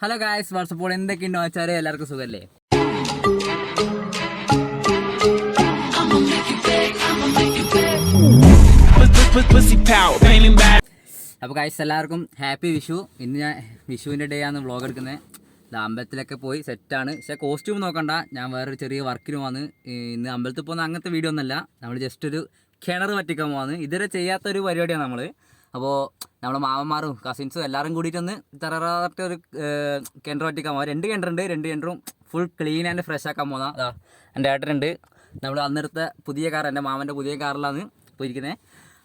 Hello guys വാട്സപ്പോൾ എന്തൊക്കെയുണ്ടോ? വെച്ചാൽ എല്ലാവർക്കും സുഖമല്ലേ അപ്പോൾ ഗായ്സ് എല്ലാവർക്കും ഹാപ്പി വിഷു. ഇന്ന് ഞാൻ വിഷുവിന്റെ ഡേ ആണ് വ്ളോഗ് എടുക്കുന്നത്. അമ്പലത്തിലൊക്കെ പോയി സെറ്റാണ് പക്ഷേ കോസ്റ്റ്യൂം നോക്കണ്ട. ഞാൻ വേറൊരു ചെറിയ വർക്കിന് വന്ന് ഇന്ന് അമ്പലത്തിൽ പോകുന്ന അങ്ങനത്തെ വീഡിയോ ഒന്നുമല്ല. നമ്മൾ ജസ്റ്റ് ഒരു കിണർ പറ്റിക്കാൻ പോകുന്നത് ഇതുവരെ ചെയ്യാത്തൊരു പരിപാടിയാണ് നമ്മൾ അപ്പോൾ നമ്മുടെ മാമന്മാരും കസിൻസും എല്ലാവരും കൂടിയിട്ടൊന്ന് തററാത്ത ഒരു കിണർ പറ്റിക്കാൻ പോകാം രണ്ട് കിണറുണ്ട് രണ്ട് കിണറും ഫുൾ ക്ലീൻ ആൻഡ് ഫ്രഷ് ആക്കാൻ പോകുന്ന അതാ എന്റെ ഏട്ടനുണ്ട്. നമ്മൾ അന്നിടത്തെ പുതിയ കാർ എന്റെ മാമന്റെ പുതിയ കാറിലാണ് പോയിരിക്കുന്നത്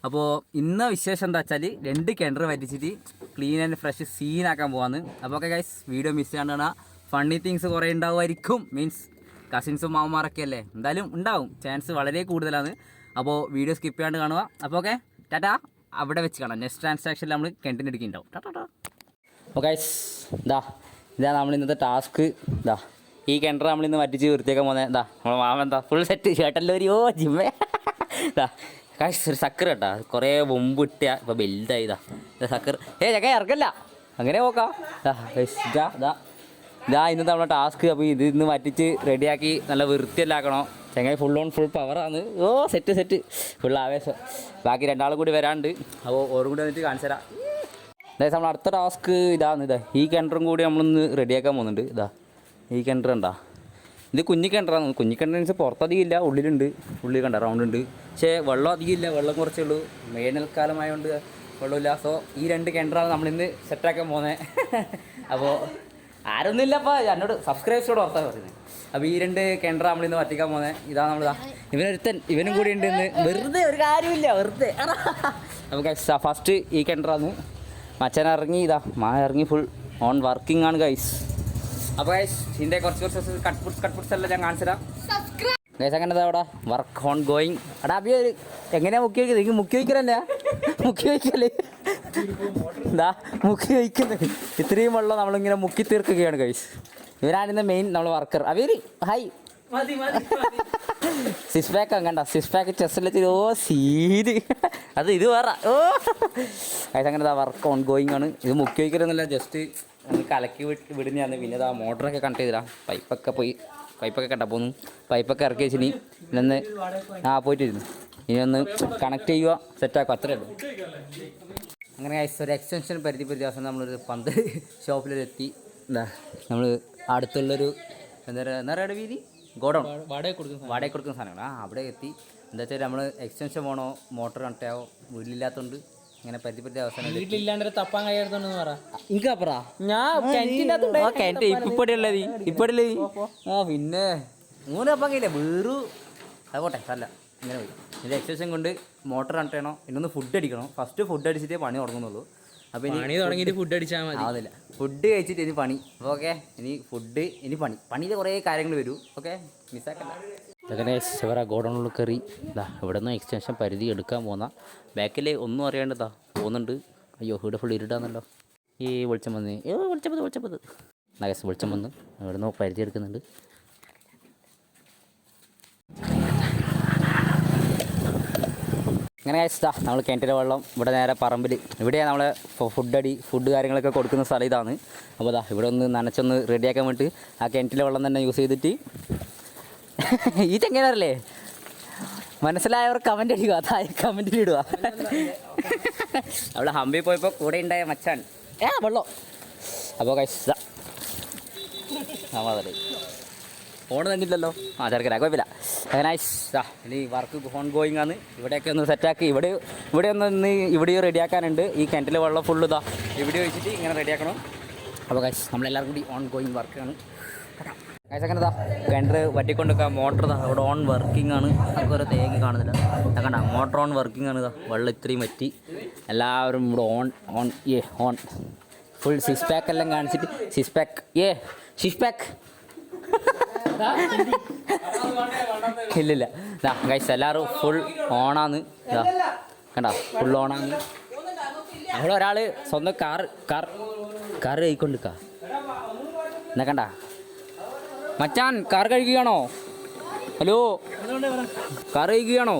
അപ്പോൾ ഇന്ന വിശേഷം എന്താ വെച്ചാൽ രണ്ട് കിണർ വറ്റിച്ചിട്ട് ക്ലീൻ ആൻഡ് ഫ്രഷ് സീൻ ആക്കാൻ പോകാന്ന് അപ്പോൾ ഒക്കെ ഗൈസ് വീഡിയോ മിസ് ചെയ്യാണ്ടാണ് ഫണ്ണി തിങ്സ് കുറേ ഉണ്ടാവുമായിരിക്കും. മീൻസ് കസിൻസും മാമന്മാരൊക്കെ അല്ലേ? എന്തായാലും ഉണ്ടാവും. ചാൻസ് വളരെ കൂടുതലാണ്. അപ്പോൾ വീഡിയോ സ്കിപ്പ് ചെയ്യാണ്ട് കാണുക. അപ്പോൾ ഓക്കെ ടാറ്റാ. അവിടെ വെച്ച് കാണാം. നെക്സ്റ്റ് ട്രാൻസാക്ഷനിൽ നമ്മൾ കിണറ്റിന് എടുക്കുന്നുണ്ടാവും ടാ ഓക്കെ ഇതാ ഇതാ നമ്മൾ ഇന്നത്തെ ടാസ്ക് ഇതാ ഈ കിണർ നമ്മൾ ഇന്ന് വറ്റിച്ച് വൃത്തിയാക്കാൻ പോകുന്നത് എന്താ നമ്മളെ മാമൻ എന്താ ഫുൾ സെറ്റ് ഷർട്ടല്ലോ ഒരു ഓ ജിമ്മേ. ഇതാ കാശ് ഒരു സക്കർ കേട്ടാ. കുറേ മുമ്പ് ഇട്ടിയ ഇപ്പോൾ വലുതായി. ഇതാ സക്കർ ഏ ചക്ക ഇറക്കല്ല. അങ്ങനെ നോക്കാം. ഇന്നത്തെ നമ്മളെ ടാസ്ക് അപ്പോൾ ഇത് ഇന്ന് വറ്റിച്ച് റെഡിയാക്കി നല്ല വൃത്തിയല്ലാക്കണോ ചെങ്ങായി ഫുൾ ഓൺ ഫുൾ പവറാണ് ഓ സെറ്റ് സെറ്റ് ഫുൾ ആവേശം. ബാക്കി രണ്ടാളും കൂടി വരാണ്ട്. അപ്പോൾ ഓരും കൂടി വന്നിട്ട് കാണിച്ചു തരാം. അതായത് നമ്മൾ അടുത്ത ടാസ്ക് ഇതാണ്. ഇതാ ഈ കിണറും കൂടി നമ്മളൊന്ന് റെഡിയാക്കാൻ പോകുന്നുണ്ട്. ഇതാ ഈ കിണർ കണ്ടാ ഇത് കുഞ്ഞി കിണറാണ് കുഞ്ഞി കിണർ മീൻസ് പുറത്തധികം ഇല്ല ഉള്ളിലുണ്ട്. ഉള്ളിൽ കണ്ട റൗണ്ട് ഉണ്ട്. പക്ഷേ വെള്ളം അധികം ഇല്ല വെള്ളം കുറച്ചേ ഉള്ളൂ. വേനൽക്കാലമായതുകൊണ്ട് വെള്ളമില്ല. സോ ഈ രണ്ട് കിണറാണ് നമ്മളിന്ന് സെറ്റാക്കാൻ പോകുന്നത് അപ്പോൾ ആരൊന്നുമില്ലപ്പോൾ എന്നോട് സബ്സ്ക്രൈബേഴ്സോട് ഓർത്താൻ പറയുന്നത് അപ്പോൾ ഈ രണ്ട് കിണർ നിന്ന് പറ്റിക്കാൻ പോകുന്നത് ഇതാ നമ്മളിതാ ഇവനൊരുത്തൻ ഇവനും കൂടി ഉണ്ട് ഇന്ന്. വെറുതെ ഒരു കാര്യമില്ല വെറുതെ. നമുക്ക് ഫസ്റ്റ് ഈ കിണറാണ് മച്ചൻ ഇറങ്ങി ഇതാ മായ ഇറങ്ങി ഫുൾ ഓൺ വർക്കിംഗ് ആണ് ഗൈസ് അപ്പോൾ ഗൈസ് ഇതിന്റെ കുറച്ച് കുറച്ച് കട്ട് പുട്സ് കട്ട് പുട്സ് എല്ലാം ഞാൻ കാണിച്ചു തരാം ഗൈസ് അങ്ങനെ അവിടെ? വർക്ക് ഓൺ ഗോയിങ് എടാ അബി ഒരു എങ്ങനെയാ മുക്കി വയ്ക്കുന്നത് എനിക്ക് മുക്കി വയ്ക്കലല്ലേ? മുക്കി വയ്ക്കൽ. എന്താ മുക്കി വയ്ക്കുന്നത് ഇത്രയും വെള്ളം നമ്മളിങ്ങനെ മുക്കി തീർക്കുകയാണ് ഗൈസ് ഇവരാണിന്ന് മെയിൻ നമ്മൾ വർക്കർ അവർ ഹായ് സിക്സ് പാക്ക് അങ്ങണ്ട സിക്സ് പാക്ക് ചെസ്റ്റിലെത്തി ഓ സീര് അത് ഇത് വേറെ. ഓ. അത് അങ്ങനെ വർക്ക് ഓൺ ഗോയിങ് ആണ്. ഇത് മുക്കി വയ്ക്കലൊന്നുമില്ല ജസ്റ്റ് കലക്കി വിട്ട് വിടുന്നതാണ്. പിന്നെ ഇതാ മോട്ടറൊക്കെ കണക്ട് ചെയ്തിടാം. പൈപ്പൊക്കെ പോയി. പൈപ്പൊക്കെ കണ്ട പോന്നു. പൈപ്പൊക്കെ ഇറക്കി വെച്ചിനി ഇന്നൊന്ന് ആ പോയിട്ടിരുന്നു. ഇനി ഒന്ന് കണക്ട് ചെയ്യുക സെറ്റാക്കുക അത്രേ ഉള്ളൂ. അങ്ങനെ ഒരു എക്സ്റ്റൻഷൻ പരിധി പരിധി ദിവസം നമ്മളൊരു പന്ത് ഷോപ്പിലെത്തി. എന്താ നമ്മൾ അടുത്തുള്ളൊരു എന്താ പറയുക എന്താ പറയുക വീതി? ഗോഡൗൺ. വാടക കൊടുക്കുന്ന വാടക കൊടുക്കുന്ന സാധനങ്ങൾ ആ അവിടെ എത്തി. എന്താ വെച്ചാൽ നമ്മൾ എക്സ്റ്റൻഷൻ പോകണോ മോട്ടർ കണക്റ്റാവോ വീട്ടിലില്ലാത്തതുകൊണ്ട് ഇങ്ങനെ പരിധി പരിധി അവസാനം വീട്ടിലില്ലാണ്ട് തപ്പാൻ കഴിയാത്തോണ്ടെന്ന് പറ. എനിക്ക് അപ്പറാ ഞാൻ കിണറ്റ് ഇപ്പടിയുള്ളത് ഇപ്പടിയുള്ളത് ആ പിന്നെ. മൂന്ന് തപ്പാൻ കഴിയില്ല. വേറു അതുപോട്ടെ അല്ല ഇങ്ങനെ പോയി. ഇതിന്റെ എക്സസൈസും കൊണ്ട് മോട്ടർ കണക്ട് ചെയ്യണം? ഇന്നൊന്ന് ഫുഡ് അടിക്കണം? ഫസ്റ്റ് ഫുഡ് അടിച്ചിട്ടേ പണി തുടങ്ങുന്നുള്ളൂ. അപ്പോൾ ഇനി പണി തുടങ്ങിയിട്ട് ഫുഡ് അടിച്ചാൽ മതി. ആവുന്നില്ല. ഫുഡ് കഴിച്ചിട്ട് ഇനി പണി. ഓക്കെ ഇനി ഫുഡ് ഇനി പണി. പണിയിൽ കുറേ കാര്യങ്ങൾ വരും. ഓക്കെ മിസ്സാക്കണ്ട അങ്ങനെ ശിവറ ഗോഡൗണിൽ കയറി ഇതാ ഇവിടെ നിന്ന് എക്സ്റ്റൻഷൻ പരിധി എടുക്കാൻ പോകുന്ന ബാക്കിൽ ഒന്നും അറിയാണ്ടതാ പോകുന്നുണ്ട് അയ്യോ ഇവിടെ ഫുൾ ഇരുട്ടാന്നല്ലോ ഈ വെളിച്ചം വന്ന്. ഏ വെളിച്ചം വന്ന് വെളിച്ചം വന്ന്. നഗസ് വെളിച്ചം വന്ന്. ഇവിടെ നിന്ന് പരിധി എടുക്കുന്നുണ്ട്. അങ്ങനെ കഴിച്ചതാ നമ്മൾ കിണറ്റിലെ വെള്ളം ഇവിടെ നേരെ പറമ്പിൽ ഇവിടെയാണ് നമ്മളെ ഫുഡ് അടി ഫുഡ് കാര്യങ്ങളൊക്കെ കൊടുക്കുന്ന സ്ഥലം ഇതാണ്. അപ്പോൾ ഇതാ ഇവിടെ ഒന്ന് നനച്ചൊന്ന് റെഡിയാക്കാൻ വേണ്ടിയിട്ട് ആ കിണറ്റിലെ വെള്ളം തന്നെ യൂസ് ചെയ്തിട്ട് ഈ ചെങ്ങനല്ലേ മനസ്സിലായവർ കമന്റ് അടിക്കുക താഴെ കമന്റിൽ ഇടുക. അവിടെ ഹമ്പി പോയപ്പോൾ കൂടെ ഉണ്ടായ മച്ചാൻ. ഏ വെള്ളം. അപ്പോൾ കഴിച്ച ഫോൺ തന്നില്ലല്ലോ. ആ ചെറുക്കരാ കുഴപ്പമില്ല. അങ്ങനെ ആ ഇനി വർക്ക് ഫോൺ ഗോയിങ് ആണ്. ഇവിടെയൊക്കെ ഒന്ന് സെറ്റാക്കി ഇവിടെ ഇവിടെ ഒന്ന് ഇന്ന് ഇവിടെയും റെഡിയാക്കാനുണ്ട് ഈ കിണറ്റിൽ വെള്ളം ഫുള്ള് ഇതാ. ഇവിടെ വെച്ചിട്ട് ഇങ്ങനെ റെഡിയാക്കണം അപ്പോൾ ഗൈസ് നമ്മളെല്ലാവരും കൂടി ഓൺ ഗോയിങ് വർക്കാണ് ഗൈസ് അങ്ങനെ കിണർ വറ്റിക്കൊണ്ടിരിക്കുക മോട്ടർ അവിടെ ഓൺ വർക്കിംഗ് ആണ്. നമുക്ക് ഒരു തേങ്ങി കാണുന്നില്ല. കണ്ട? മോട്ടർ ഓൺ വർക്കിംഗ് ആണ് വെള്ളം ഇത്രയും വറ്റി. എല്ലാവരും ഇവിടെ ഓൺ ഓൺ ഏ ഓൺ ഫുൾ സിക്സ് പാക്ക് എല്ലാം കാണിച്ചിട്ട് സിക്സ് പാക്ക് ഏ സിക്സ് പാക്ക് ഇല്ലില്ല ഇതാ ഗൈസ് എല്ലാവരും ഫുൾ ഓണാന്ന് ഇതാ കണ്ട? ഫുൾ ഓണാന്ന് അവിടെ ഒരാൾ സ്വന്തം കാർ കാർ കാർ കഴിക്കൊണ്ടിരിക്ക എന്നാ കണ്ട? മച്ചാൻ കാർ കഴിക്കുകയാണോ? ഹലോ? കാർ കഴിക്കുകയാണോ?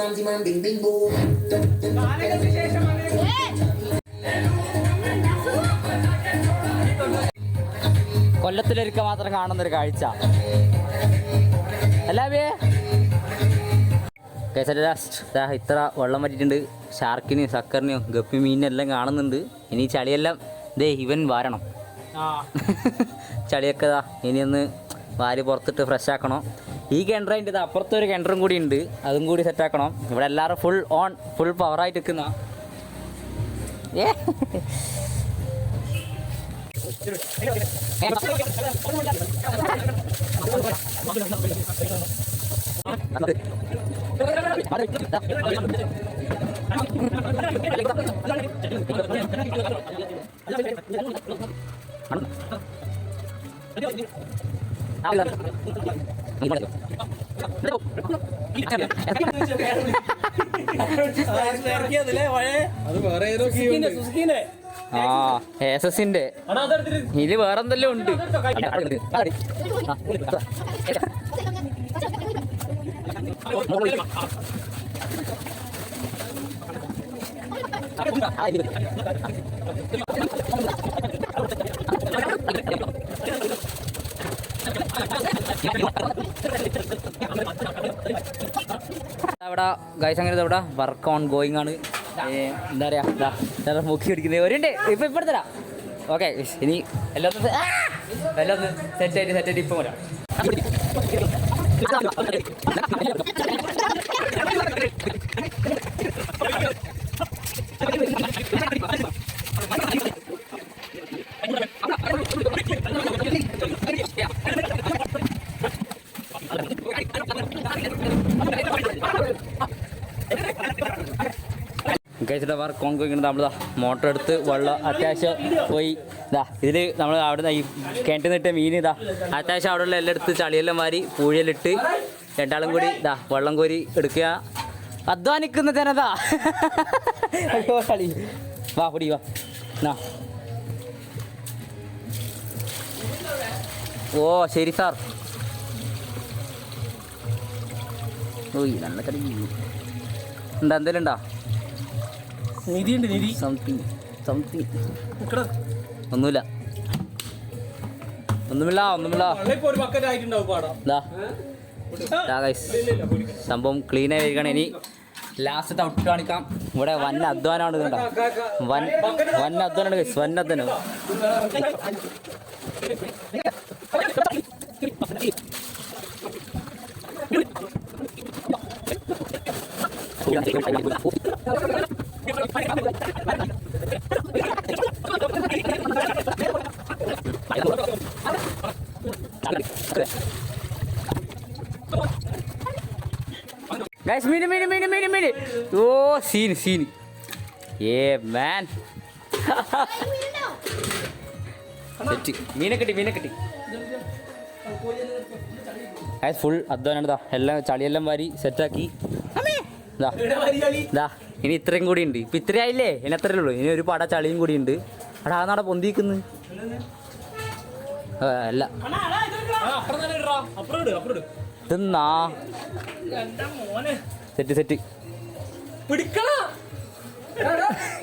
Om Simam Simam Bing Bing Boom. കൊല്ലത്തിലൊരിക്കൽ മാത്രം കാണുന്നൊരു കാഴ്ച. അല്ലാവേ ഇത്ര വെള്ളം പറ്റിയിട്ടുണ്ട് ഷാർക്കിനും സക്കറിനും ഗപ്പി മീനിനെല്ലാം കാണുന്നുണ്ട്. ഇനി ചളിയെല്ലാം ദേ ഇവൻ വാരണം. ചളിയൊക്കെ ദാ ഇനി ഒന്ന് വാരി പുറത്തിട്ട് ഫ്രഷ് ആക്കണം. ഈ കിണറിന്റെ ഇത് അപ്പുറത്തെ ഒരു കിണറും കൂടി ഉണ്ട്. അതും കൂടി സെറ്റ് ആക്കണം. ഇവിടെ എല്ലാവരും ഫുൾ ഓൺ ഫുൾ പവറായിട്ട് നിൽക്കുന്ന. ഏ? ആ ഏസസിന്റെ ഇതിൽ വേറെന്തെല്ലാം ഉണ്ട് അവിടെ ഗൈസ് അങ്ങനെ എവിടാ? വർക്ക് ഓൺ ഗോയിങ് ആണ് എന്താ പറയാ? ഇതാ, മുക്കി പിടിക്കുന്നത് ഒരുണ്ട്. ഇപ്പൊ ഇപ്പൊ എടുത്തരാ ഓക്കെ ഇനി എല്ലാം ഒന്ന് ആ! എല്ലാം സെറ്റ് ആയിട്ട് സെറ്റ് ആയിട്ട് ഇപ്പം വരാം. കഴിച്ചിട്ട് വർക്ക് ഓൺ ഗോയിങ് നമ്മൾ മോട്ടർ എടുത്ത് വെള്ളം അത്യാവശ്യം പോയി. ഇതാ ഇതിൽ നമ്മൾ അവിടെ ഈ കിണറ്റിൽ നിന്നിട്ട് മീൻ ഇതാ അത്യാവശ്യം അവിടെയുള്ള എല്ലാം എടുത്ത് ചളിയെല്ലാം വാരി പൂഴിയിലിട്ട് രണ്ടാളും കൂടി ഇതാ വെള്ളം കോരി എടുക്കുക. അധ്വാനിക്കുന്ന ജനത. അയ്യോ കളി. വാ പൊടി വാ. നാ. ഓ ശരി സാർ. ഓയ് നല്ല കളി എന്താ എന്തേലും ഉണ്ടോ? നിധിയുണ്ട് നിധി. സംതിങ് സംതിങ് ഒന്നുമില്ല. ഒന്നുമില്ല ഒന്നുമില്ല. സംഭവം ക്ലീൻ ആയി വരികയാണ്. ഇനി ലാസ്റ്റ് ഔട്ട് കാണിക്കാം. ഇവിടെ വൻ അധ്വാനമാണ് ഇതുണ്ടോ വൻ വൻ അധ്വാനമാണ് ഗൈസ് വൻ അധ്വാനം. മീന് മീന് മീന് മീന് ഓ സീൻ സീൻ ഏ മാൻ സെറ്റ് മീനെ കിട്ടി മീനെ കിട്ടി ഗൈസ് ഫുൾ അധ്വാനാണ് ഇതാ എല്ലാം ചളിയെല്ലാം വാരി സെറ്റാക്കി ഇതാ ഇതാ ഇനി ഇത്രയും കൂടി ഉണ്ട്. ഇപ്പം ഇത്രയായില്ലേ ഇനി അത്രയേ ഉള്ളൂ. ഇനി ഒരു പട ചളിയും കൂടി ഉണ്ട്. അവിടെ ആ നാടെ പൊന്തിക്കുന്നു അല്ല. തിന്നാ സെറ്റ് സെറ്റ്.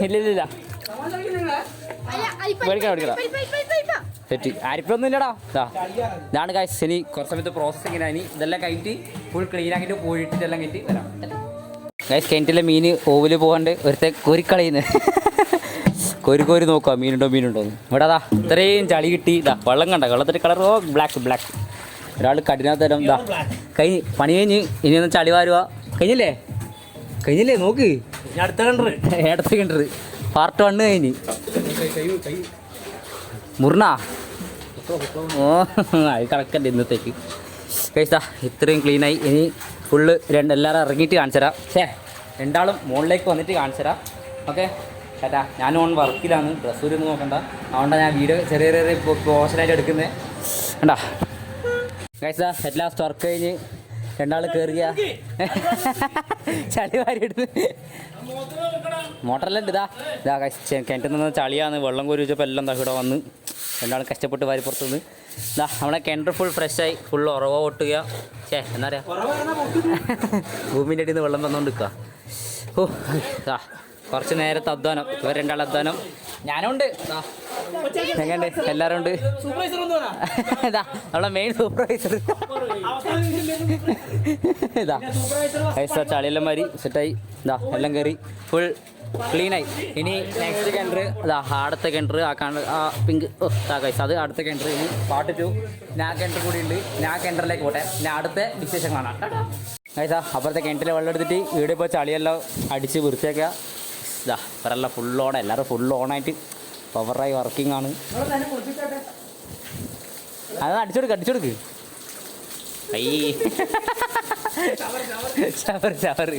ഇല്ല ഇല്ല. സെറ്റ്. ആരിപ്പൊന്നും ഇല്ലടാ. ഇതാ ഇതാണ് കാശ് ഇനി കുറച്ച് സമയത്ത് ഇനി ഇതെല്ലാം കഴിഞ്ഞിട്ട് ഫുൾ ക്ലീൻ ആക്കിയിട്ട് പോയിട്ട് ഇതെല്ലാം കഴിഞ്ഞിട്ട് വരാം. ഗൈസ് കിണറ്റിലെ മീൻ ഓവിൽ പോകാണ്ട് ഒരുത്തെ കൊരിക്കളയുന്നു. കോരി കോരി നോക്കുക മീനുണ്ടോ മീനുണ്ടോ. ഇവിടെ അതാ ഇത്രയും ചളി കിട്ടി. ഇതാ വെള്ളം കണ്ട വെള്ളത്തിന്റെ കളർ ഓ ബ്ലാക്ക് ബ്ലാക്ക് ഒരാൾ കഠിനാത്തരം ഇതാ കഴിഞ്ഞ് പണി കഴിഞ്ഞ് ഇനി ഒന്ന് ചളി വാരുക കഴിഞ്ഞില്ലേ? കഴിഞ്ഞില്ലേ? നോക്ക്. അടുത്ത കണ്ടത് അടുത്ത കിണ്ടത് പാർട്ട് വണ്ണ് കഴിഞ്ഞ്. മുറിണ ഓ അത് കണക്കല്ലേ ഇന്നത്തേക്ക്. കഴിച്ചാ ഇത്രയും ക്ലീനായി ഇനി ഫുള്ള് രണ്ട് എല്ലാവരും ഇറങ്ങിയിട്ട് കാണിച്ചു തരാം. ഛേ രണ്ടാളും മുകളിലേക്ക് വന്നിട്ട് കാണിച്ചു തരാം. ഓക്കെ? ചേട്ടാ ഞാൻ ഓൺ വർക്കിലാണ്. ഡ്രസ്സ് ഒരു നോക്കണ്ട. അതുകൊണ്ടാണ് ഞാൻ വീഡിയോ ചെറിയ ചെറിയ പോഷനായിട്ട് എടുക്കുന്നത് കണ്ടാ? കഴിച്ചാ എല്ലാ വർക്ക് കഴിഞ്ഞ് രണ്ടാൾ കയറിയ ചളി വാരി എടുത്ത് മോട്ടറെല്ലാം ഉണ്ട് ഇതാ ഇതാ കിണറ്റിൽ നിന്ന് ചളിയാണ്. വെള്ളം കോരി വെച്ചപ്പോൾ എല്ലാം ഇവിടെ വന്ന്. രണ്ടാളും കഷ്ടപ്പെട്ട് വാരി പുറത്തു നിന്ന് ഇതാ നമ്മളെ കിണർ ഫുൾ ഫ്രഷായി ഫുൾ ഉറവ പൊട്ടുക. ഛേ എന്നാ പറയാ? ഭൂമിന്റെ അടിയിൽ നിന്ന് വെള്ളം വന്നുകൊണ്ട് നിൽക്കുക ഓ ആ കുറച്ച് നേരത്തെ അധ്വാനം. ഇവർ രണ്ടാൾ അധ്വാനം. ഞാനുണ്ട്. ദാ. എങ്ങനെയുണ്ട് എല്ലാവരും ഉണ്ട്. ഇതാ നമ്മളെ മെയിൻ സൂപ്പർവൈസർ ഇതാ ചളിയെല്ലാം മാറി സെറ്റായി ഇതാ എല്ലാം കയറി ഫുൾ ക്ലീനായി. ഇനി നെക്സ്റ്റ് കിണർ അതാ അടുത്ത കിണർ ആ കാണ ആ പിങ്ക് കൈസ് അത് അടുത്ത കിണർ ഇനി പാട്ട് ടു ഞാൻ കിണർ കൂടി ഉണ്ട്. ഞാൻ കിണറിലേക്ക് പോട്ടെ. ഞാൻ അടുത്ത വിശേഷം കാണാം കൈസാ അപ്പുറത്തെ കിണറ്റിലെ വെള്ളം എടുത്തിട്ട് ഇവിടെ ഇപ്പോൾ ചളിയെല്ലാം അടിച്ച് വൃത്തിയാക്കുക. ഇതാ ഇവരെല്ലാം ഫുൾ ഓൺ എല്ലാവരും ഫുൾ ഓണായിട്ട് പവറായി വർക്കിംഗ് ആണ്. അത് അടിച്ചെടുക്ക് അടിച്ചെടുക്ക് അയ്യേ ചവർ ഷവർ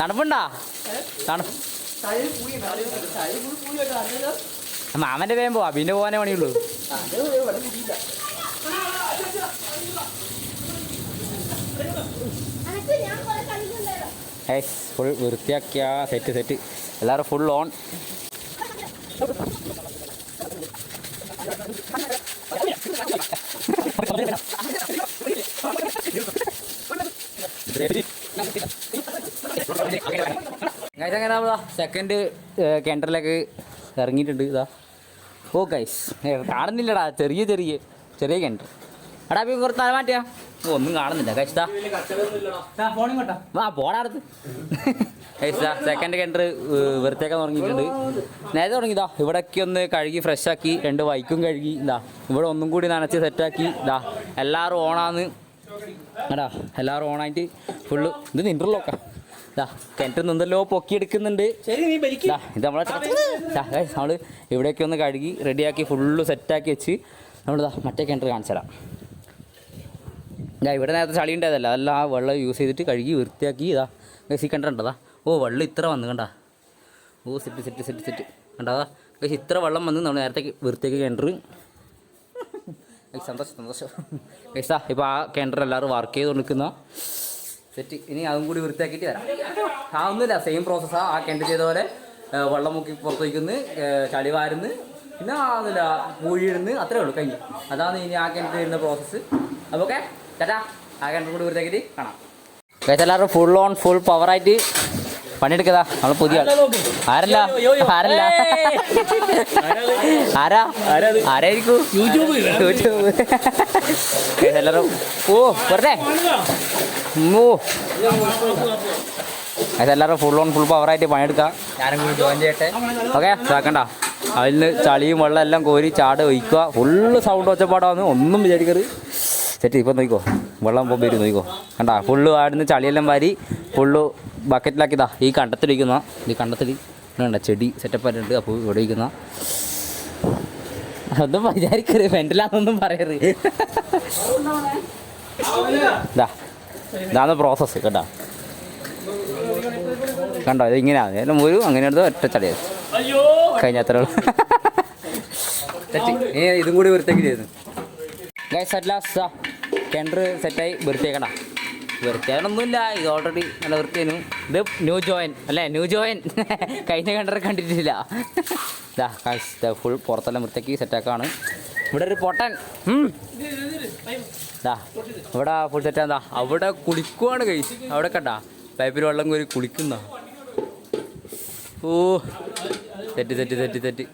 തണുപ്പുണ്ടാ? തണുപ്പ് മാമന്റെ വേഗം പോവാ. പോകാനേ പണിയുള്ളൂ. ഫുൾ വൃത്തിയാക്കിയ സെറ്റ് സെറ്റ് എല്ലാവരും ഫുൾ ഓൺ ഗൈസ് അങ്ങനെ സെക്കൻഡ് കിണറിലേക്ക് ഇറങ്ങിയിട്ടുണ്ട്. ഇതാ. ഓ ഗൈസ് കാണുന്നില്ലടാ. ചെറിയ ചെറിയ ചെറിയ കിണർ എടാ പിന്നെ കുറച്ച് തല മാറ്റിയാ. ഒന്നും കാണുന്നില്ല. കൈസ്താ ആ പോടാർത്ത് ഗൈസ് ദാ സെക്കൻഡ് കിണർ വൃത്തിയാക്കാൻ തുടങ്ങിയിട്ടുണ്ട്. നേരത്തെ തുടങ്ങിയതാ ഇവിടേക്ക് ഒന്ന് കഴുകി ഫ്രഷ് ആക്കി രണ്ട് വൈക്കും കഴുകി ഇതാ. ഇവിടെ ഒന്നും കൂടി നനച്ച് സെറ്റാക്കി ഇതാ. എല്ലാവരും ഓണാന്ന്. എടാ എല്ലാവരും ഓണായിട്ട് ഫുള്ള് ഇത് ഇതാ കിണറ്റിൽ നിന്നല്ലോ പൊക്കി എടുക്കുന്നുണ്ട് ശരി നീ ബലിക്ക്. ദാ, ഇത് നമ്മളെ നമ്മൾ ഇവിടേക്ക് ഒന്ന് കഴുകി റെഡിയാക്കി ഫുള്ള് സെറ്റാക്കി വെച്ച് നമ്മളിതാ മറ്റേ കിണർ കാണിച്ചു തരാം. ഇവിടെ നേരത്തെ ചളി ഉണ്ടായതല്ല അതെല്ലാം ആ വെള്ളം യൂസ് ചെയ്തിട്ട് കഴുകി വൃത്തിയാക്കി ഇതാ ഗസി ഈ കിണറുണ്ടതാ ഓ വെള്ളം ഇത്ര വന്നു കണ്ടാ. ഓ സെറ്റ് സെറ്റ് സെറ്റ് സെറ്റ് കണ്ടാ ഗസ് ഇത്ര വെള്ളം വന്ന് നമ്മൾ നേരത്തെ വൃത്തിയാക്കി കിണറ്. സന്തോഷം സന്തോഷം. ഗസാ ഇപ്പോൾ ആ കിണർ എല്ലാവരും വർക്ക് ചെയ്ത് നിൽക്കുന്ന സെറ്റ് ഇനി അതും കൂടി വൃത്തിയാക്കിയിട്ട് വരാം. ആ ഒന്നുമില്ല. സെയിം പ്രോസസ്സാണ് ആ. കിണറ്റ് ചെയ്ത പോലെ വെള്ളം മുക്കി പുറത്ത് ചളി വാരുന്ന്. പിന്നെ അതില്ല പൂഴിയിടുന്ന് അത്രേ ഉള്ളൂ. കഴിഞ്ഞു. അതാണ് ഇനി ആ കിണറ്റ് ചെയ്യുന്ന പ്രോസസ്സ് അപ്പോൾ ഓക്കെ ചേട്ടാ ആ കിണറ്റ് കൂടി വൃത്തിയാക്കിയിട്ട് കാണാം. ഗൈസ് എല്ലാവരും ഫുൾ ഓൺ ഫുൾ പവറായിട്ട് പണിയെടുക്കതാ നമ്മൾ പുതിയ ആരല്ല? ആരല്ല? ആരാ? ആരായിരിക്കും? യൂട്യൂബ് എല്ലാവരും ഓ വെറുതെ. ഓ അതെല്ലാവരും ഫുൾ ഓൺ ഫുൾ പവറായിട്ട് പണിയെടുക്കാം. ഞാനും കൂടി ജോയിൻ ചെയ്യട്ടെ. ഓക്കെ ഇതാക്കണ്ട. അതിൽ നിന്ന് ചളിയും വെള്ളം എല്ലാം കോരി ചാട് ഒഴിക്കുക. ഫുള്ള് സൗണ്ട് ഒച്ചപ്പാടാന്ന് ഒന്നും വിചാരിക്കരുത്. സെറ്റ് ഇപ്പം നോക്കിക്കോ. വെള്ളം പോകുമ്പോൾ വരും നോക്കിക്കോ. കണ്ടാ ഫുള്ള് ആടുന്ന് ചളിയെല്ലാം വാരി ഫുള്ള് ബക്കറ്റിലാക്കിയതാ ഈ കണ്ടത്തിലിരിക്കുന്ന ഈ കണ്ടത്തിൽ കണ്ട ചെടി സെറ്റപ്പ് ആയിട്ടുണ്ട് അപ്പോൾ ഇവിടെ ഇരിക്കുന്ന. അതൊന്നും വിചാരിക്കരുത് വെന്റിലാന്നൊന്നും പറയരുത്. ഇതാ ഇതാണ് പ്രോസസ്സ് കേട്ടോ കണ്ടോ ഇത് ഇങ്ങനെയാണ് എല്ലാം ഒരു അങ്ങനെ എടുത്ത് ഒറ്റ അയ്യോ. കഴിഞ്ഞ അത്ര ഇതും കൂടി വൃത്തിയാക്കി ചെയ്തു ഗൈസ് അറ്റ് ലാസ്റ്റ് കിണർ സെറ്റായി വൃത്തിയാക്കണ്ട വൃത്തിയാക്കണമൊന്നുമില്ല ഇത് ഓൾറെഡി നല്ല വൃത്തിയായിരുന്നു. ഇത് ന്യൂ ജോയിൻ അല്ലേ? ന്യൂ ജോയിൻ കഴിഞ്ഞ കിണർ കണ്ടിട്ടില്ല. ഇതാ ഗൈസ് ഫുൾ പുറത്തെല്ലാം വൃത്തിയാക്കി സെറ്റാക്കാണ് ഇവിടെ ഒരു പൊട്ടൻ. ഇതാ ഇവിടെ ഫുൾ സെറ്റ് എന്താ അവിടെ കുളിക്കുവാണ് ഗൈസ് അവിടെ കണ്ടാ പൈപ്പിൽ വെള്ളം കോരി കുളിക്കുന്ന ഓ തെറ്റ് തെറ്റ് തെറ്റ് തെറ്റ്.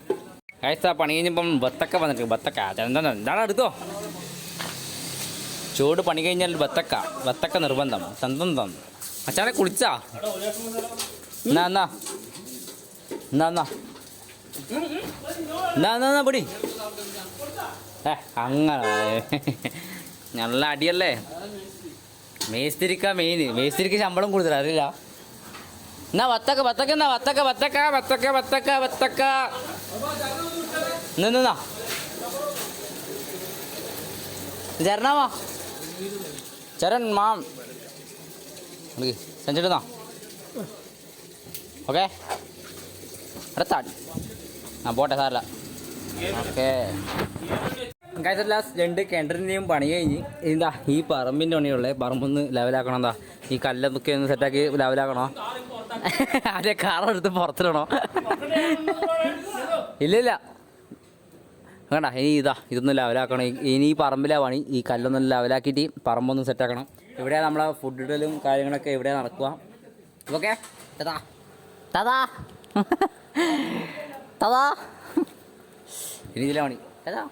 കഴിച്ച പണി കഴിഞ്ഞപ്പം ബത്തക്ക വന്നിട്ട് ബത്തക്ക എന്താണ് എന്താണ് എടുത്തോ? ചൂട് പണി കഴിഞ്ഞാൽ വത്തക്ക വത്തക്ക നിർബന്ധം തന്തം തന്നു അച്ഛനെ കുളിച്ചാ? എന്നാ എന്നാ? എന്നാ എന്നാ? എന്നാ എന്നാ പൊടി? ഏ അങ്ങനെ. നല്ല അടിയല്ലേ? മേസ്തിരിക്ക മെയിൻ മേസ്തിരിക്ക് ശമ്പളം കൂടുതൽ അറിയില്ല. എന്നാ വത്തക്ക വത്തക്ക എന്നാ വത്തക്ക വത്തക്ക വത്തക്ക വത്തക്ക വത്തക്ക. നിന്നാ ചരൺ മാം. സെഞ്ചിട്ടുന്നാ ഓക്കെ. അടുത്താണ് ആ പോട്ടെ സാറില്ല ഓക്കെ. ലാസ്റ്റ് രണ്ട് കിണറിന്റെയും പണി കഴിഞ്ഞ് എന്താ ഈ പറമ്പിന്റെ പണിയുള്ളത് പറമ്പൊന്ന് ലെവലാക്കണം എന്താ? ഈ കല്ലൊക്കെ ഒന്ന് സെറ്റാക്കി ലെവലാക്കണോ അതെ കാറെടുത്ത് പുറത്തിടണോ? ഇല്ലില്ല. ഇല്ല വേണ്ട ഇനി ഇതാ ഇതൊന്ന് ലെവലാക്കണം. ഇനി ഈ പറമ്പിലെ പണി. ഈ കല്ലൊന്നും ലെവലാക്കിയിട്ട് പറമ്പൊന്ന് സെറ്റാക്കണം. ഇവിടെ നമ്മളെ ഫുഡ് ഇടലും കാര്യങ്ങളൊക്കെ ഇവിടെ നടക്കുക ഓക്കെ തതാ. തതാ. തതാ. ഇനി ഇതിലെ പണി. തതാ.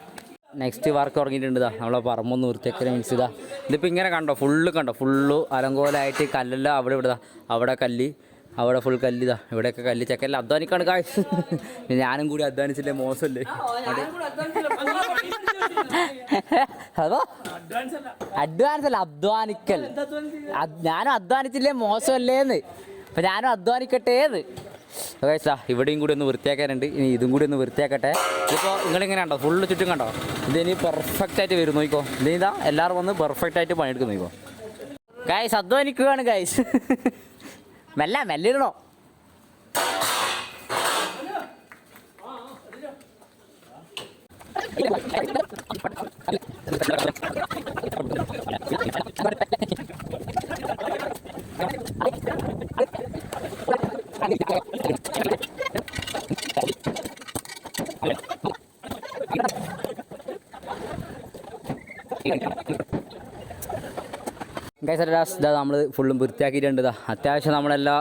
നെക്സ്റ്റ് വർക്ക് തുടങ്ങിയിട്ടുണ്ട് ഇതാ. നമ്മളെ പറമ്പൊന്ന് വൃത്തിയാക്കലും മീൻസ് ഇതാ. ഇതിപ്പോൾ ഇങ്ങനെ കണ്ടോ? ഫുള്ള് കണ്ടോ? ഫുള്ള് അലങ്കോലായിട്ട് കല്ലെല്ലാം അവിടെ ഇവിടെ അവിടെ കല്ല്. അവിടെ ഫുൾ കല്ലിതാ ഇവിടെയൊക്കെ കല്ല് ചെക്കല്ല അധ്വാനിക്കാണ് കായ് ഞാനും കൂടി അധ്വാനിച്ചില്ലേ മോശമല്ലേ? അതോ? അഡ്വാൻസ് അല്ല അധ്വാനിക്കൽ ഞാനും അധ്വാനിച്ചില്ലേ മോശമല്ലേന്ന്. അപ്പൊ ഞാനും അധ്വാനിക്കട്ടേന്ന് സാ ഇവിടെയും കൂടി ഒന്ന് വൃത്തിയാക്കാനുണ്ട്. ഇനി ഇതും കൂടി ഒന്ന് വൃത്തിയാക്കട്ടെ. ഇപ്പോൾ നിങ്ങളിങ്ങനെ കണ്ടോ ഫുള്ള് ചുറ്റും കണ്ടോ ഇതിനി പെർഫെക്റ്റ് ആയിട്ട് വരും നോക്കോ ഇതാ എല്ലാവരും വന്ന് പെർഫെക്റ്റ് ആയിട്ട് പണിയെടുക്കും നോക്കോ ഗൈസ് അധ്വാനിക്കുകയാണ് ഗൈസ് മെല്ല മെല്ലിടണോ ലാസ്റ്റ് ഇതാ നമ്മൾ ഫുള്ളും വൃത്തിയാക്കിയിട്ടുണ്ട് ഇതാ അത്യാവശ്യം നമ്മളെല്ലാം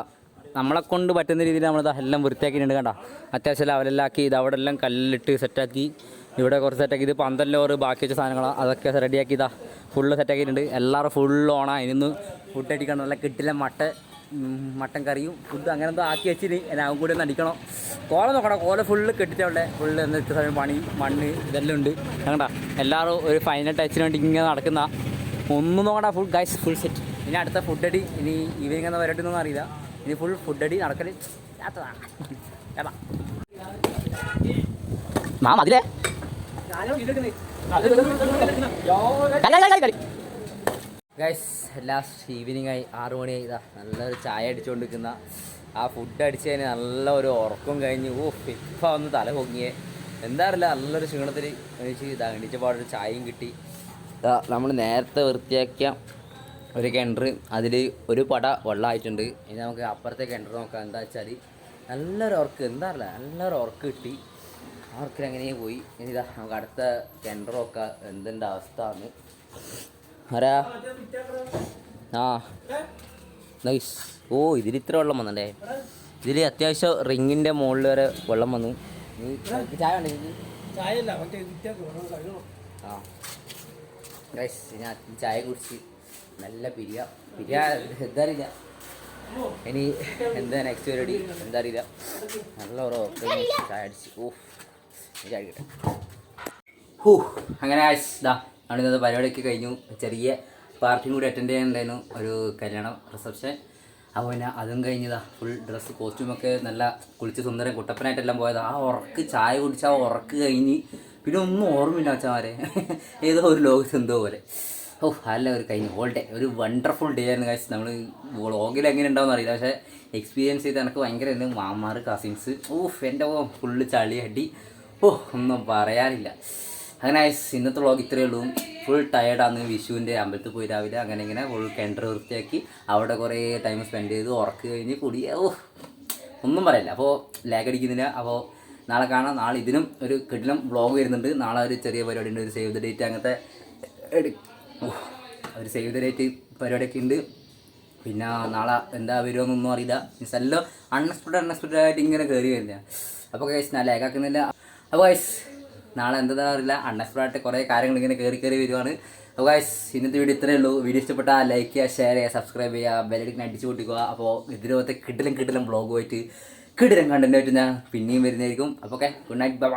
നമ്മളെ കൊണ്ട് പറ്റുന്ന രീതിയിൽ നമ്മളിതാ എല്ലാം വൃത്തിയാക്കിയിട്ടുണ്ട് കണ്ട. അത്യാവശ്യം ലെവലെല്ലാം ആക്കി ഇത് അവിടെ എല്ലാം കല്ലിട്ട് സെറ്റാക്കി ഇവിടെ കുറച്ച് സെറ്റാക്കി ഇത് പന്തല്ലോറ് ബാക്കി വെച്ച സാധനങ്ങളാണ് അതൊക്കെ റെഡിയാക്കി ഇതാ ഫുള്ള് സെറ്റാക്കിയിട്ടുണ്ട് എല്ലാവരും ഫുൾ ഓണാ ഇനിന്ന് ഫുഡ് അടിക്കണം നല്ല കിട്ടില്ല മട്ട മട്ടൻ കറിയും ഫുഡ് അങ്ങനെ എന്തോ ആക്കി വെച്ചിട്ട് അവൻ കൂടി ഒന്ന് അടിക്കണം. കോല നോക്കണം കോല ഫുള്ള് കെട്ടിച്ചവിടെ ഫുള്ള് എന്നിട്ട് സമയം പണി മണ്ണ് ഇതെല്ലാം ഉണ്ട്. കണ്ട? എല്ലാവരും ഒരു ഫൈനൽ ടച്ചിന് വേണ്ടി ഇങ്ങനെ നടക്കുന്ന ഒന്നും നോക്കണ്ട ഫുൾ ഗൈസ് ഫുൾ സെറ്റ് ഇനി അടുത്ത ഫുഡ് അടി ഇനി ഈവനിങ് എന്ന വരട്ടെന്നൊന്നും അറിയില്ല. ഇനി ഫുൾ ഫുഡ് അടി നടക്കൽ. മാ ഗൈസ് ലാസ്റ്റ് ഈവനിങ് ആയി ആറു മണിയായി. ഇതാ നല്ലൊരു ചായ അടിച്ചുകൊണ്ടിരിക്കുന്ന ആ ഫുഡ് അടിച്ച് കഴിഞ്ഞ് നല്ല ഒരു ഉറക്കം കഴിഞ്ഞ് ഓ ഇപ്പം വന്ന് തല പൊങ്ങിയേ എന്താ അറിയില്ല നല്ലൊരു ക്ഷീണത്തിൽ എനിക്ക് ഇതാ എണീച്ച പാടൊരു ചായയും കിട്ടി. നമ്മൾ നേരത്തെ വൃത്തിയാക്കിയ ഒരു കിണർ അതിൽ ഒരു പട വെള്ളമായിട്ടുണ്ട് ഇനി നമുക്ക് അപ്പുറത്തെ കിണർ നോക്കാം. എന്താ വെച്ചാൽ നല്ലൊരു ഉറക്ക് എന്താ അറിയില്ല നല്ലൊരു ഉറക്ക് കിട്ടി. ആ ഉറക്കിൽ എങ്ങനെയും പോയി? ഇനി ഇതാ നമുക്ക് അടുത്ത കിണർ നോക്കാം. എന്തിന്റെ അവസ്ഥ ആണ് ആരാ? ആ. നൈസ് ഓ ഇതിൽ ഇത്ര വെള്ളം വന്നല്ലേ ഇതിൽ അത്യാവശ്യം റിങ്ങിന്റെ മുകളിൽ വരെ വെള്ളം വന്നു. ചായ വിറ്റാക്ക് ആ. ഞാൻ ചായ കുടിച്ച് നല്ല പിരിയ. പിരിയ എന്താ അറിയില്ല ഇനി എന്താ നെക്സ്റ്റ് പരിപാടി? എന്താ അറിയില്ല നല്ല ഓരോ ചായ അടിച്ച്. ഓ ചായ കിട്ടെ ഹൂ അങ്ങനെ ഇന്നത്തെ പരിപാടിയൊക്കെ കഴിഞ്ഞു. ചെറിയ പാർട്ടിയും കൂടി അറ്റൻഡ് ചെയ്യാനുണ്ടായിരുന്നു. ഒരു കല്യാണം റിസപ്ഷൻ അപ്പോൾ പിന്നെ അതും കഴിഞ്ഞതാ ഫുൾ ഡ്രസ്സ് കോസ്റ്റ്യൂമൊക്കെ നല്ല കുളിച്ച് സുന്ദരം കുട്ടപ്പനായിട്ടെല്ലാം പോയതാ. ആ ഉറക്ക് ചായ കുടിച്ച് ആ ഉറക്ക് കഴിഞ്ഞ് പിന്നെ ഒന്നും ഓർമ്മയില്ല അച്ഛന്മാരെ ഏതോ ഒരു ലോകത്ത് എന്തോ പോലെ. ഓ അല്ല ഒരു കഴിഞ്ഞു ഹോൾ ഡേ ഒരു വണ്ടർഫുൾ ഡേ ആയിരുന്നു കാശ് നമ്മൾ വ്ളോഗിൽ എങ്ങനെ ഉണ്ടാവും അറിയില്ല. പക്ഷേ എക്സ്പീരിയൻസ് ചെയ്ത് എനിക്ക് ഭയങ്കര എന്ത് മാമാർ കസിൻസ് ഓഫ് എന്റെ ഓ ഫുള്ള് ചളി അടി ഓ ഒന്നും പറയാനില്ല. അങ്ങനെ ഇന്നത്തെ വ്ളോഗ് ഇത്രയേ ഉള്ളൂ. ഫുൾ ടയേർഡാണ് വിഷുവിന്റെ അമ്പലത്തിൽ പോയി രാവിലെ. അങ്ങനെ ഇങ്ങനെ ഫുൾ കിണർ വൃത്തിയാക്കി അവിടെ കുറേ ടൈം സ്പെൻഡ് ചെയ്ത് ഉറക്ക് കഴിഞ്ഞ് കുടി. ഒന്നും പറയില്ല. അപ്പോൾ ലാഗ് അടിക്കുന്നില്ല. അപ്പോൾ നാളെ കാണാം. നാളെ ഇതിനും ഒരു കിടിലം വ്ളോഗ് വരുന്നുണ്ട്. നാളെ ഒരു ചെറിയ പരിപാടി ഉണ്ട് ഒരു സേവ് ദ ഡേറ്റ് അങ്ങനത്തെ ഒരു സേവ് ദ ഡേറ്റ് പരിപാടിയൊക്കെ ഉണ്ട്. പിന്നെ നാളെ എന്താ വരുമെന്നൊന്നും അറിയില്ല. മീൻസ് എല്ലാം അൺഎക്സ്പെക്റ്റഡ് അൺഎക്സ്പെക്റ്റഡ് ആയിട്ട് ഇങ്ങനെ കയറി വരുന്ന അപ്പോൾ കൈസ് ഞാൻ ലേഖാക്കുന്നില്ല അപ്പോൾ കൈസ് നാളെ എന്താ അറിയില്ല. അൺഎക്സ്പെക്റ്റഡ് ആയിട്ട് കുറേ കാര്യങ്ങൾ ഇങ്ങനെ കയറി കയറി വരുവാണ്. അപ്പോൾ ഗൈസ് ഇന്നത്തെ വീഡിയോ ഇത്രയേ ഉള്ളൂ. വീഡിയോ ഇഷ്ടപ്പെട്ടാൽ ലൈക്ക് ചെയ്യുക ഷെയർ ചെയ്യുക സബ്സ്ക്രൈബ് ചെയ്യുക ബെല്ലടിക്കാൻ അടിച്ചു പൊട്ടിക്കുക. അപ്പോൾ ഇതിനകത്തെ കിടിലം കിടിലം ബ്ലോഗുമായിട്ട് കിടിലം കണ്ടന്റ് ഞാൻ പിന്നെയും വരുന്നതായിരിക്കും. അപ്പോൾ ഓക്കെ ഗുഡ് നൈറ്റ് ബൈ